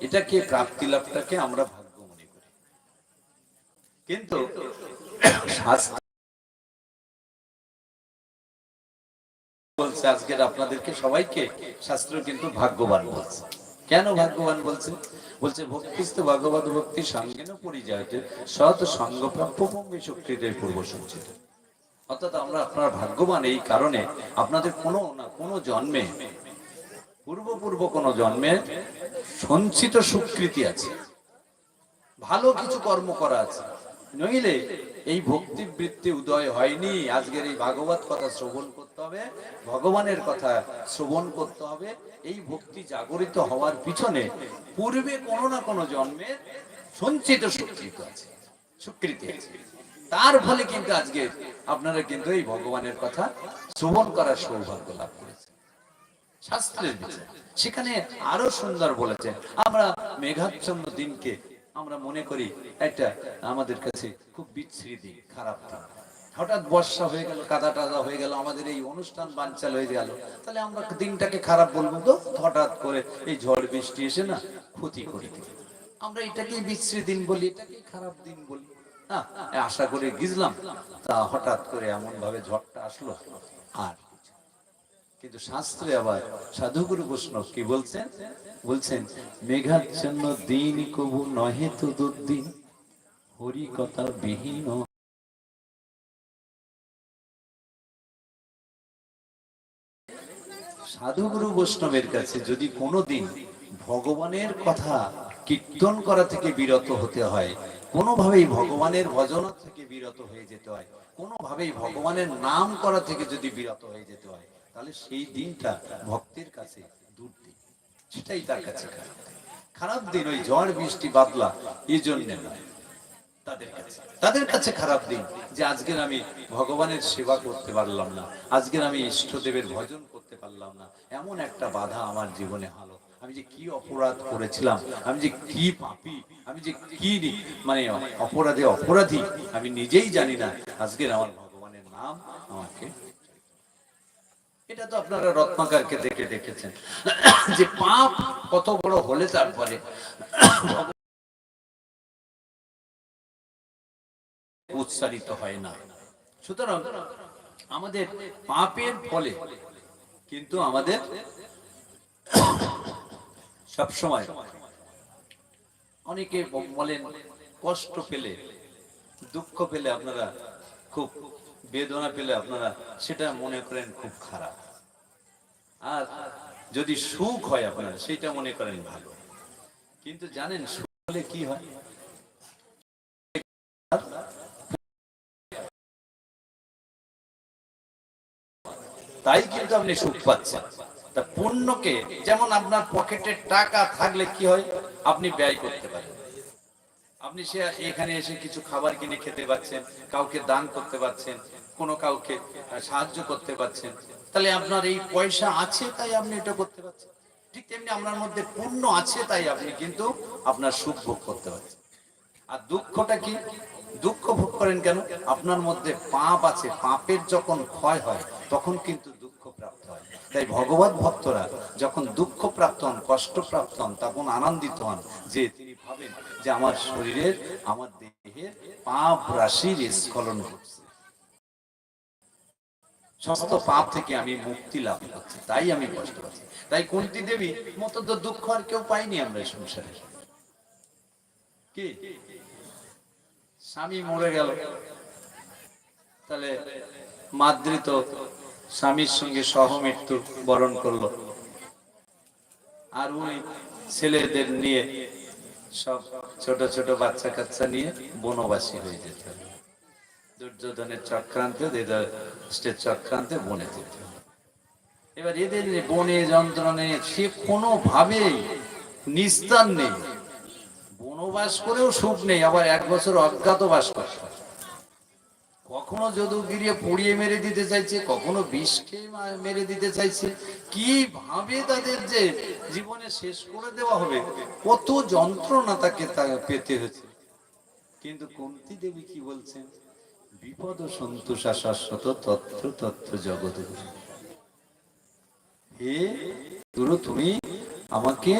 এটাকে প্রাপ্তি লাভটাকে আমরা ভাগ্য মনে করি। কিন্তু বলছে, আজকের আপনাদেরকে সবাইকে শাস্ত্র কিন্তু ভাগ্যবান বলছে। কেন ভাগ্যবান বলছে? বলছে ভক্তিস্ত ভগবত ভক্তি সঙ্গেন সৎ ভঙ্গি শক্তিদের পূর্ব সঞ্চিত। অর্থাৎ আমরা আপনারা ভাগ্যবান এই কারণে আপনাদের কোনো না কোনো জন্মে পূর্ব পূর্ব কোনো জন্মে সঞ্চিত সুকৃতি আছে। ভালো কিছু কর্ম করা আছে। নইলে এই ভক্তি বৃত্তি উদয় হয়নি। আজকের এই ভাগবত কথা শ্রবণ করতে হবে, ভগবানের কথা শ্রবণ করতে হবে। এই ভক্তি জাগরিত হওয়ার পিছনে পূর্বে কোনো না কোনো জন্মের সঞ্চিত সুকৃত আছে, সুকৃতি আছে। তার ফলে কিন্তু আজকে আপনারা কিন্তু এই ভগবানের কথা শ্রবণ করার সৌভাগ্য লাভ করেছেন। শাস্ত্রের বিচার। সেখানে আরও সুন্দর বলেছেন, আমরা মেঘাচ্ছন্ন দিনকে আমরা মনে করি একটা আমাদের কাছে খুব বিচ্ছিরি দিন, খারাপ দিন। হঠাৎ বর্ষা হয়ে গেল, কাদা টাদা হয়ে গেল, আমাদের এই অনুষ্ঠান বানচাল হয়ে গেল। তাহলে আমরা দিনটাকে খারাপ বলব তো? হঠাৎ করে এই ঝড় বৃষ্টি এসে না ক্ষতি করে দিল। আমরা এটাকে বিচ্ছিরি দিন বলি, এটাকে খারাপ দিন বলি। হ্যাঁ আশা করে গিজলাম, তা হঠাৎ করে এমন ভাবে ঝড়টা আসলো। আর। কিন্তু শাস্ত্রে আবার সাধুগুরু বৈষ্ণব কি বলছেন? বলছেন, মেঘাচ্ছন্ন দিন কবু নহে তো দুর্দিন, হরি কথা বিহীন সাধুগুরু বৈষ্ণবের কাছে যদি কোনোদিন ভগবানের কথা কীর্তন করা থেকে বিরত হতে হয়, কোনোভাবেই ভগবানের ভজনা থেকে বিরত হয়ে যেতে হয়, কোনোভাবেই ভগবানের নাম করা থেকে যদি বিরত হয়ে যেতে হয় তাহলে সেই দিনটা ভক্তের কাছে দুর্দিন সেটাই তার কাছে খারাপ খারাপ দিন ওই ঝড়, বৃষ্টি, বাদলা, এই জন্যে নয়। তাদের কাছে। তাদের কাছে খারাপ দিন যে আজকের আমি ভগবানের সেবা করতে পারলাম না, আজকের আমি ইষ্টদেবের ভজন করতে পারলাম না। এমন একটা বাধা আমার জীবনে হলো। আমি যে কি অপরাধ করেছিলাম, আমি যে কি পাপি, আমি যে কি মানে অপরাধে অপরাধী, আমি নিজেই জানি না। আজকের আমার ভগবানের নাম আমাকে এটা তো আপনারা রত্নাকারকে দেখে দেখেছেন। যে পাপ কত বড় হলে তারপরে উচ্চারিত হয় না। সুতরাং আমাদের পাপের ফলে কিন্তু আমাদের সব সময় অনেকে বলেন কষ্ট পেলে, দুঃখ পেলে আপনারা খুব বেদনা পেলে আপনারা সেটা মনে করেন খুব খারাপ। আর যদি সুখ হয় আপনারা, সেটা মনে করেন ভালো। কিন্তু জানেন, সুখ হলে কি হয়? তাই কিন্তু আপনি সুখ পাচ্ছেন। তা পণ্যকে, যেমন আপনার পকেটে টাকা থাকলে কি হয়? আপনি ব্যয় করতে পারেন। আপনি সে এখানে এসে কিছু খাবার কিনে খেতে পাচ্ছেন, কাউকে দান করতে পাচ্ছেন কোনো কাউকে সাহায্য করতে পাচ্ছেন তাহলে আপনার এই পয়সা আছে, তাই আপনি এটা করতে পারছেন। ঠিক তেমনি আপনার মধ্যে পুণ্য আছে, তাই আপনি কিন্তু আপনার সুখ ভোগ করতে পারছেন। আর দুঃখটা কি? দুঃখ ভোগ করেন কেন? আপনার মধ্যে পাপ আছে, পাপের যখন ক্ষয় হয়, তখন কিন্তু দুঃখ প্রাপ্ত হয়। তাই ভগবত ভক্তরা যখন দুঃখ প্রাপ্ত হন, কষ্ট প্রাপ্ত হন, তখন আনন্দিত হন যে তিনি ভাবেন যে আমার শরীরের, আমার দেহের পাপ রাশির স্খলন ঘটছে। সমস্ত পাপ থেকে আমি মুক্তি লাভ করছি, তাই আমি কষ্ট পাচ্ছি। তাই কুন্তি দেবী, মতো তো দুঃখ আর কেউ পাইনি আমরা সংসারে। কি? স্বামী মরে গেল। তাহলে মাদ্রি তো স্বামীর সঙ্গে সহমৃত্যু বরণ করল। আর ওই ছেলেদের নিয়ে সব ছোট ছোট বাচ্চা কাচ্চা নিয়ে বনবাসী হয়ে যেতে দুর্যোধনের চক্রান্তে ধৃতরাষ্ট্রের চক্রান্তে বনে এবার এদের বনে যন্ত্রণে সে কোনোভাবেই নিস্তার নেই। বনবাস করেও সুখ নেই, আবার এক বছর অজ্ঞাতবাস করতে হয়। কখনো যদুগিরিয়ে পুড়িয়ে মেরে দিতে চাইছে, কখনো বিষ খেয়ে মেরে দিতে চাইছে। কীভাবে তাদের যে জীবনে শেষ করে দেওয়া হবে, কত যন্ত্রণা তাকে পেতে হয়েছে কিন্তু কুন্তি দেবী কি বলছেন? বিপদ সন্তোষা শাশ্বত তত্ত্ব তত্ত্ব জগৎ। হে গুরু তুমি আমাকে